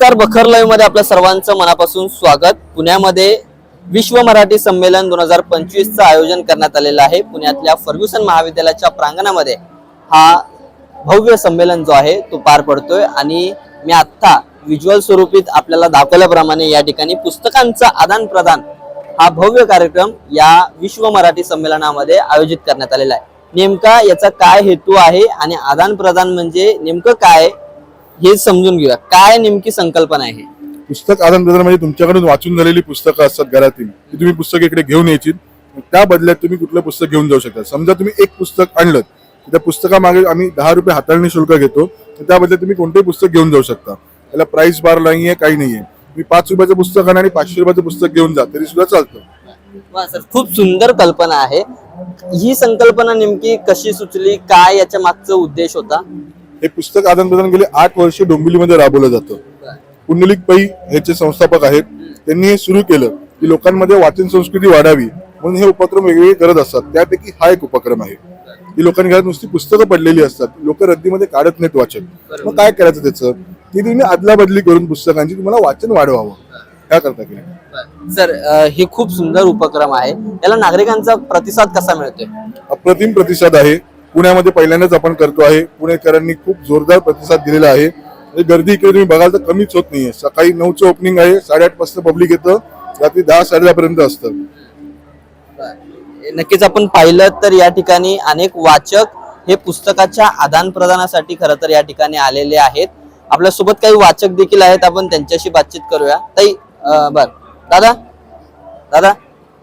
नमस्कार बखर लाईव्हमध्ये आपल्या सर्वांचं मनापासून स्वागत. पुण्यामध्ये विश्व मराठी संमेलन दोन हजार पंचवीसचं आयोजन करण्यात आलेलं आहे. पुण्यातल्या फर्ग्युसन महाविद्यालयाच्या प्रांगणामध्ये हा भव्य संमेलन जो आहे तो पार पडतोय. आणि मी आत्ता व्हिज्युअल स्वरूपीत आपल्याला दाखवल्याप्रमाणे या ठिकाणी पुस्तकांचं आदान प्रदान हा भव्य कार्यक्रम या विश्व मराठी संमेलनामध्ये आयोजित करण्यात आलेला आहे. नेमका याचा काय हेतू आहे आणि आदान प्रदान म्हणजे नेमकं काय? हे समजून घेऊया. काय नेमकी संकल्पना आहे पुस्तक आदान प्रदान म्हणजे तुमच्याकडून वाचून झालेली पुस्तकं असतात घरातील ती तुम्ही पुस्तक इकडे घेऊन यायची. त्या बदल्यात तुम्ही कुठलं पुस्तक घेऊन जाऊ शकता. समजा तुम्ही एक पुस्तक आणलं त्या पुस्तकामागे आम्ही दहा रुपये हाताळणी शुल्क घेतो तर त्या बदल्यात तुम्ही कोणतेही पुस्तक घेऊन जाऊ शकता. त्याला प्राइस बार नाहीये काही नाहीये. तुम्ही पाच रुपयाचं पुस्तक आणा आणि पाचशे रुपयाचं पुस्तक घेऊन जा तरी सुद्धा चालतं. खूप सुंदर कल्पना आहे. ही संकल्पना नेमकी कशी सुचली? काय याच्या मागचा उद्देश होता? हे पुस्तक आदान प्रदान गेले आठ वर्ष डोंबिवलीमध्ये राबवलं जातं. पुंडलिक पै ह्याचे संस्थापक आहेत. त्यांनी हे सुरू केलं की लोकांमध्ये वाचन संस्कृती वाढावी म्हणून हे उपक्रम वेगवेगळे करत असतात. त्यापैकी हा एक उपक्रम आहे. की लोकांनी घरात नुसती पुस्तकं पडलेली असतात. लोक रद्दीमध्ये काढत नाहीत वाचन. मग काय करायचं त्याचं? की तुम्ही अदला बदली करून पुस्तकांची तुम्हाला वाचन वाढवावं. केलं सर हे खूप सुंदर उपक्रम आहे. याला नागरिकांचा प्रतिसाद कसा मिळतोय? अप्रतिम प्रतिसाद आहे. पुण्यामध्ये पहिल्यांदाच आपण करतो आहे. पुणेकरांनी खूप जोरदार प्रतिसाद दिलेला आहे. म्हणजे गर्दी इकडे तुम्ही बघाल तर कमीच होत नाहीये. सकाळी नऊचं ओपनिंग आहे. साडेआठ वाजता पब्लिक येतं. रात्री दहा साडे पर्यंत असतं. नक्कीच आपण पाहिलं तर या ठिकाणी अनेक वाचक हे पुस्तकाच्या आदान प्रदानासाठी खरं तर या ठिकाणी आलेले आहेत. आपल्यासोबत काही वाचक देखील आहेत. आपण त्यांच्याशी बातचीत करूया. ताई बर. दादा? दादा?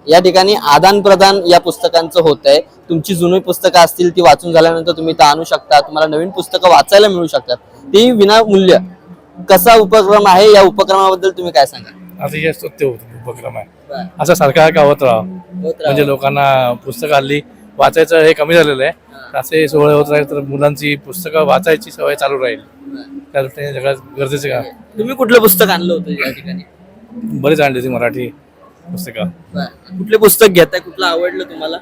या ठिकाणी आदान प्रदान या पुस्तकांचं होत आहे तुमची जुनी पुस्तकं असतील ती वाचून झाल्यानंतर तुम्ही इथं आणू शकता. तुम्हाला नवीन पुस्तकं वाचायला मिळू शकतात. ती विनामूल्य. कसा उपक्रम आहे या उपक्रमाबद्दल तुम्ही काय सांगा असं सत्य होतं उपक्रम आहे. असं सारखा का होत राहा. म्हणजे लोकांना पुस्तकं हल्ली वाचायचं हे कमी झालेलं आहे. असे सोहळे होत राहील तर मुलांची पुस्तकं वाचायची सवय चालू राहील. त्या दृष्टीने सगळ्यात गरजेचं का? तुम्ही कुठलं पुस्तक आणलं होतं या ठिकाणी? बरीच आणली ती मराठी. पुस्तकं. कुठले पुस्तक घेताय? कुठलं आवडलं तुम्हाला?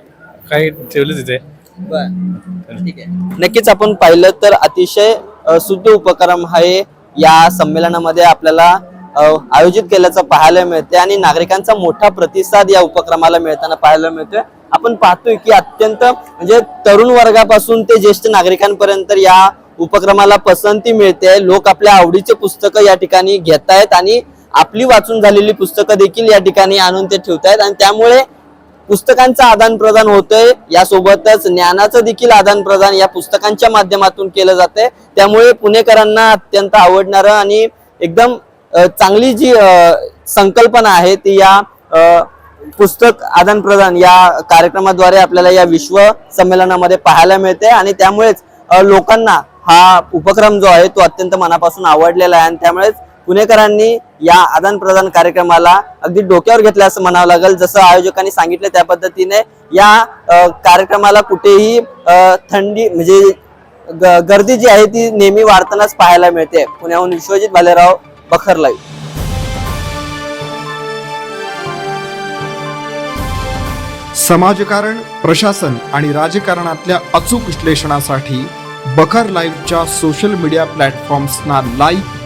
काही ठेवली तिथे ठीक आहे. नक्कीच आपण पाहिलं तर अतिशय अ, शुद्ध उपक्रम आहे या संमेलनामध्ये आपल्याला अ, आयोजित केल्याचं पाहायला मिळते आणि नागरिकांचा मोठा प्रतिसाद या उपक्रमाला मिळताना पाहायला मिळतोय. आपण पाहतोय की अत्यंत म्हणजे तरुण वर्गापासून ते ज्येष्ठ नागरिकांपर्यंत या उपक्रमाला पसंती मिळते. लोक आपल्या आवडीचे पुस्तकं या ठिकाणी घेत आहेत आणि आपली वाचून झालेली पुस्तकं देखील या ठिकाणी आणून ते ठेवतायत. आणि त्यामुळे पुस्तकांचं आदान प्रदान होतंय. यासोबतच ज्ञानाचं देखील आदान प्रदान या पुस्तकांच्या माध्यमातून केलं जातंय. त्यामुळे पुणेकरांना अत्यंत आवडणारं आणि एकदम चांगली जी संकल्पना आहे ती या पुस्तक आदान प्रदान या कार्यक्रमाद्वारे आपल्याला या विश्व संमेलनामध्ये पाहायला मिळते आणि त्यामुळेच लोकांना हा उपक्रम जो आहे तो अत्यंत मनापासून आवडलेला आहे. आणि त्यामुळेच पुणेकरांनी या आदान प्रदान कार्यक्रमाला अगदी डोक्यावर घेतलं असं म्हणावं लागेल. जसं आयोजकांनी सांगितलं त्या पद्धतीने या कार्यक्रमाला कुठेही थंडी म्हणजे ग- गर्दी जी आहे ती नेहमी वाढतानाच पाहायला मिळते. पुण्याहून विश्वजित भालेराव बखरलाई समाजकारण प्रशासन आणि राजकारणातल्या अचूक विश्लेषणासाठी बखर लाईव्हच्या सोशल मीडिया प्लॅटफॉर्म्सना लाईक